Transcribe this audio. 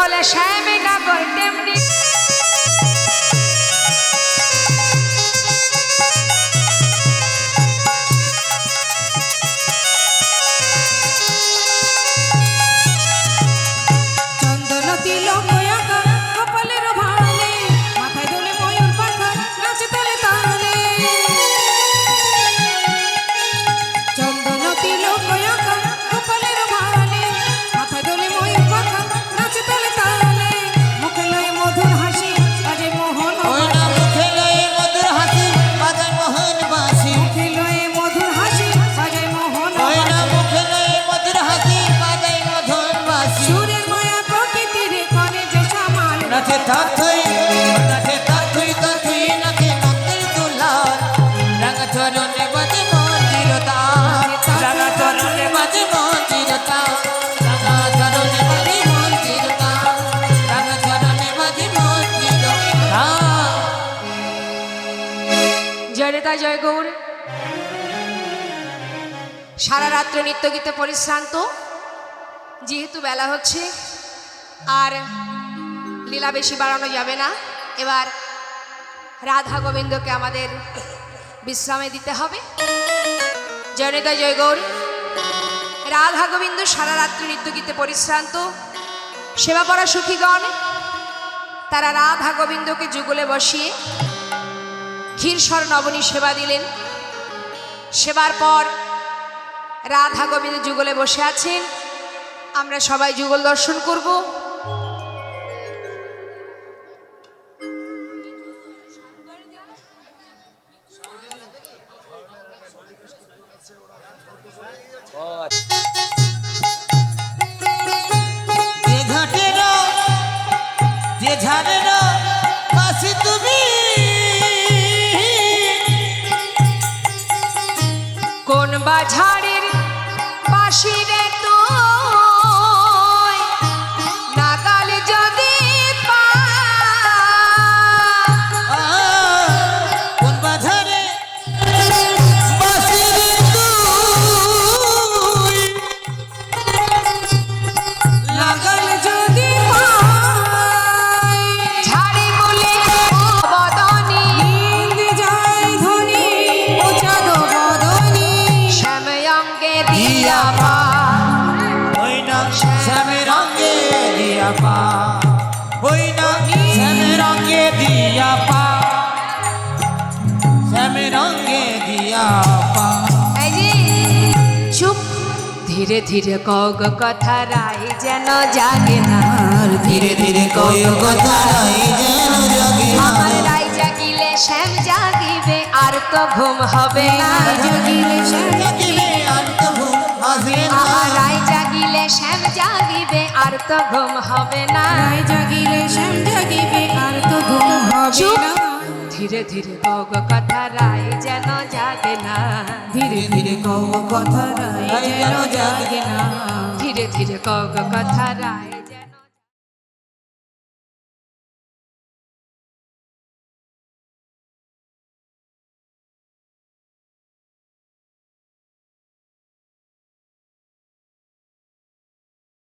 বলে শ্যামী তাল জয় গৌর। সারা রাত্র নৃত্য গীতে পরিশ্রান্ত। যেহেতু বেলা হচ্ছে আর লীলা বেশি বাড়ানো যাবে না। এবার রাধা গোবিন্দকে আমাদের বিশ্রামে দিতে হবে। জয় নেতা জয় গৌর। রাধা গোবিন্দ সারা রাত্রি নৃত্য গীতে পরিশ্রান্ত। সেবা পড়া সুখীগণ, তারা রাধা গোবিন্দকে যুগলে বসিয়ে ক্ষীরস্বর নবনী সেবা দিলেন। সেবার পর রাধা গোবিন্দ যুগলে বসে আছেন। আমরা সবাই যুগল দর্শন করব। কোন বাঝারের পাশিরে দিয়া পা। ওই না শ্যামের রঙে দিয়া পা। ওই না শ্যামের রঙে দিয়া পা। শ্যামের রঙে দিয়া পা। চুপ। ধীরে ধীরে কগ কথা রাই যেন জাগে না। ধীরে ধীরে কয় কথা রাই যেন জাগে না। আমার রাই জাগিলে শ্যাম জাগিবে আর তো ঘুম হবে না। জাগিলে শ্যাম জাগিলে আর রাই জাগিলে শ্যাম জাগিবে আর তো ঘুম হবে না। রায় জাগিলে শ্যাম জাগিবে আর তো ঘুম হবে না। ধীরে ধীরে কগ কথা রায় যেন জাগে না। ধীরে ধীরে কও কথা রায় যেন জাগে না। ধীরে ধীরে কগ কথা রাই